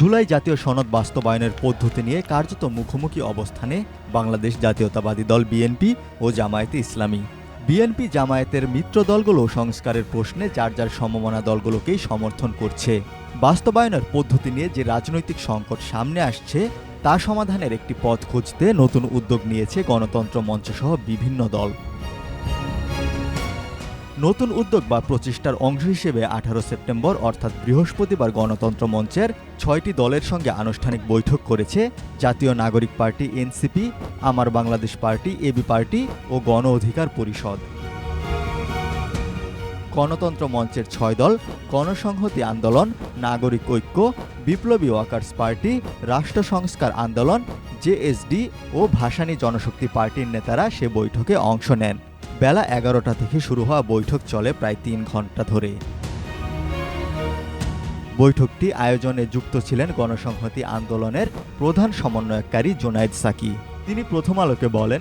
জুলাই জাতীয় সনদ বাস্তবায়নের পদ্ধতি নিয়ে কার্যত মুখোমুখি অবস্থানে বাংলাদেশ জাতীয়তাবাদী দল বিএনপি ও জামায়াতে ইসলামী। বিএনপি জামায়াতের মিত্র দলগুলো সংস্কারের প্রশ্নে যার যার সমমনা দলগুলোকেই সমর্থন করছে। বাস্তবায়নের পদ্ধতি নিয়ে যে রাজনৈতিক সংকট সামনে আসছে, তা সমাধানের একটি পথ খুঁজতে নতুন উদ্যোগ নিয়েছে গণতন্ত্র মঞ্চসহ বিভিন্ন দল। নতুন উদ্যোগ বা প্রচেষ্টার অংশ হিসেবে আঠারো সেপ্টেম্বর, অর্থাৎ বৃহস্পতিবার গণতন্ত্র মঞ্চের ছয়টি দলের সঙ্গে আনুষ্ঠানিক বৈঠক করেছে জাতীয় নাগরিক পার্টি এনসিপি, আমার বাংলাদেশ পার্টি, এবি পার্টি ও গণ অধিকার পরিষদ। গণতন্ত্র মঞ্চের ছয় দল, গণসংহতি আন্দোলন, নাগরিক ঐক্য, বিপ্লবী ওয়াকার্স পার্টি, রাষ্ট্র সংস্কার আন্দোলন, জেএসডি ও ভাসানী জনশক্তি পার্টির নেতারা সে বৈঠকে অংশ নেন। বেলা এগারোটা থেকে শুরু হওয়া বৈঠক চলে প্রায় তিন ঘণ্টা ধরে। বৈঠকটি আয়োজনে যুক্ত ছিলেন গণসংহতি আন্দোলনের প্রধান সমন্বয়কারী জোনায়েদ সাকি। তিনি প্রথম আলোকে বলেন,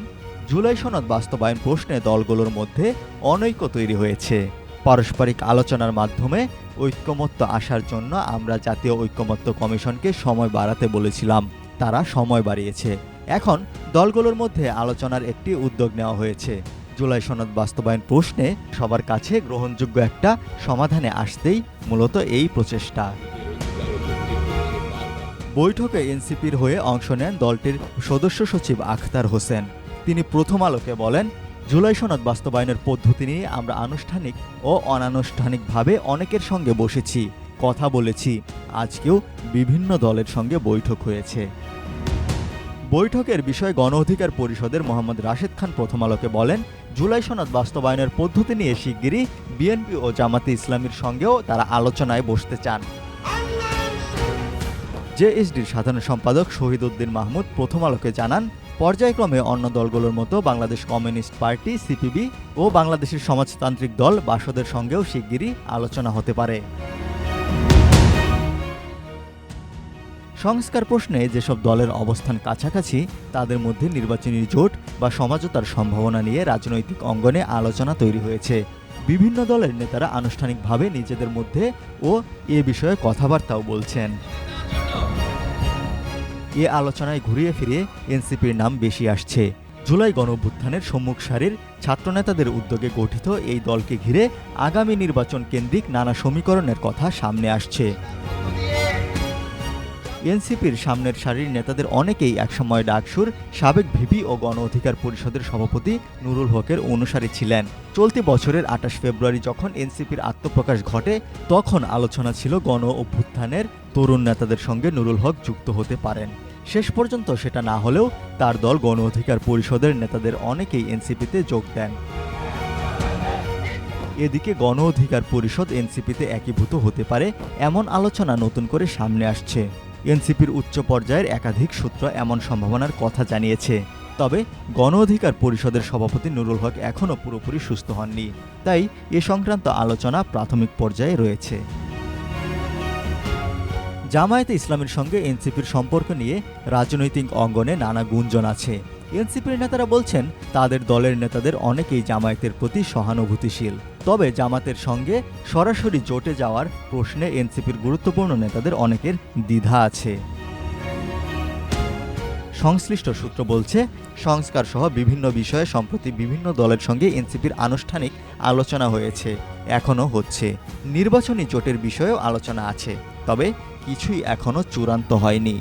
জুলাই সনদ বাস্তবায়ন প্রশ্নে দলগুলোর মধ্যে অনৈক্য তৈরি হয়েছে। পারস্পরিক আলোচনার মাধ্যমে ঐক্যমত্য আসার জন্য আমরা জাতীয় ঐক্যমত্য কমিশনকে সময় বাড়াতে বলেছিলাম। তারা সময় বাড়িয়েছে। এখন দলগুলোর মধ্যে আলোচনার একটি উদ্যোগ নেওয়া হয়েছে। জুলাই সনদ বাস্তবায়ন প্রশ্নে সবার কাছে গ্রহণযোগ্য একটা সমাধানে আসতেই মূলত এই প্রচেষ্টা। বৈঠকে এনসিপির হয়ে অংশ নেন দলটির সদস্য সচিব আখতার হোসেন। তিনি প্রথম আলোকে বলেন, জুলাই সনদ বাস্তবায়নের পদ্ধতি নিয়ে আমরা আনুষ্ঠানিক ও অনানুষ্ঠানিকভাবে অনেকের সঙ্গে বসেছি, কথা বলেছি, আজকেও বিভিন্ন দলের সঙ্গে বৈঠক হয়েছে। বৈঠকের বিষয়ে গণ অধিকার পরিষদের মোহাম্মদ রাশেদ খান প্রথম আলোকে বলেন, জুলাই সনদ বাস্তবায়নের পদ্ধতি নিয়ে শিগগিরই বিএনপি ও জামাতে ইসলামীর সঙ্গেও তারা আলোচনায় বসতে চান। জেএসডির সাধারণ সম্পাদক শহীদ উদ্দিন মাহমুদ প্রথম আলোকে জানান, পর্যায়ক্রমে অন্য দলগুলোর মতো বাংলাদেশ কমিউনিস্ট পার্টি, সিপিবি ও বাংলাদেশের সমাজতান্ত্রিক দল বাসদের সঙ্গেও শিগগিরই আলোচনা হতে পারে। সংস্কার প্রশ্নে যেসব দলের অবস্থান কাছাকাছি, তাদের মধ্যে নির্বাচনী জোট বা সমাজতার সম্ভাবনা নিয়ে রাজনৈতিক অঙ্গনে আলোচনা তৈরি হয়েছে। বিভিন্ন দলের নেতারা আনুষ্ঠানিকভাবে নিজেদের মধ্যে ও এ বিষয়ে কথাবার্তাও বলছেন। এ আলোচনায় ঘুরিয়ে ফিরিয়ে এনসিপির নাম বেশি আসছে। জুলাই গণঅভ্যুত্থানের সম্মুখ সারির ছাত্রনেতাদের উদ্যোগে গঠিত এই দলকে ঘিরে আগামী নির্বাচন কেন্দ্রিক নানা সমীকরণের কথা সামনে আসছে। এনসিপির সামনের সারির নেতাদের অনেকেই একসময় ডাকসুর সাবেক ভিপি ও গণ অধিকার পরিষদের সভাপতি নুরুল হকের অনুসারী ছিলেন। চলতি বছরের আঠাশ ফেব্রুয়ারি যখন এনসিপির আত্মপ্রকাশ ঘটে, তখন আলোচনা ছিল গণ অভ্যুত্থানের, তরুণ নেতাদের সঙ্গে নুরুল হক যুক্ত হতে পারেন। শেষ পর্যন্ত সেটা না হলেও তার দল গণ অধিকার পরিষদের নেতাদের অনেকেই এনসিপিতে যোগ দেন। এদিকে গণ অধিকার পরিষদ এনসিপিতে একীভূত হতে পারে, এমন আলোচনা নতুন করে সামনে আসছে। এনসিপির উচ্চ পর্যায়ের একাধিক সূত্র এমন সম্ভাবনার কথা জানিয়েছে। তবে গণ অধিকার পরিষদের সভাপতি নুরুল হক এখনও পুরোপুরি সুস্থ হননি। তাই এ সংক্রান্ত আলোচনা প্রাথমিক পর্যায়ে রয়েছে। জামায়াতে ইসলামের সঙ্গে এনসিপির সম্পর্ক নিয়ে রাজনৈতিক অঙ্গনে নানা গুঞ্জন আছে। এনসিপির নেতারা বলছেন, তাদের দলের নেতাদের অনেকেই জামায়াতের প্রতি সহানুভূতিশীল। তবে জামাতের সঙ্গে সরাসরি জোটে যাওয়ার প্রশ্নে এনসিপির গুরুত্বপূর্ণ নেতাদের অনেকের দ্বিধা আছে। সংশ্লিষ্ট সূত্র বলছে সংস্কার সহ বিভিন্ন বিষয়ে সম্প্রতি বিভিন্ন দলের সঙ্গে এনসিপির আনুষ্ঠানিক আলোচনা হয়েছে এখনও হচ্ছে। নির্বাচনী জোটের বিষয়েও আলোচনা আছে, তবে কিছুই এখনও চূড়ান্ত হয়নি।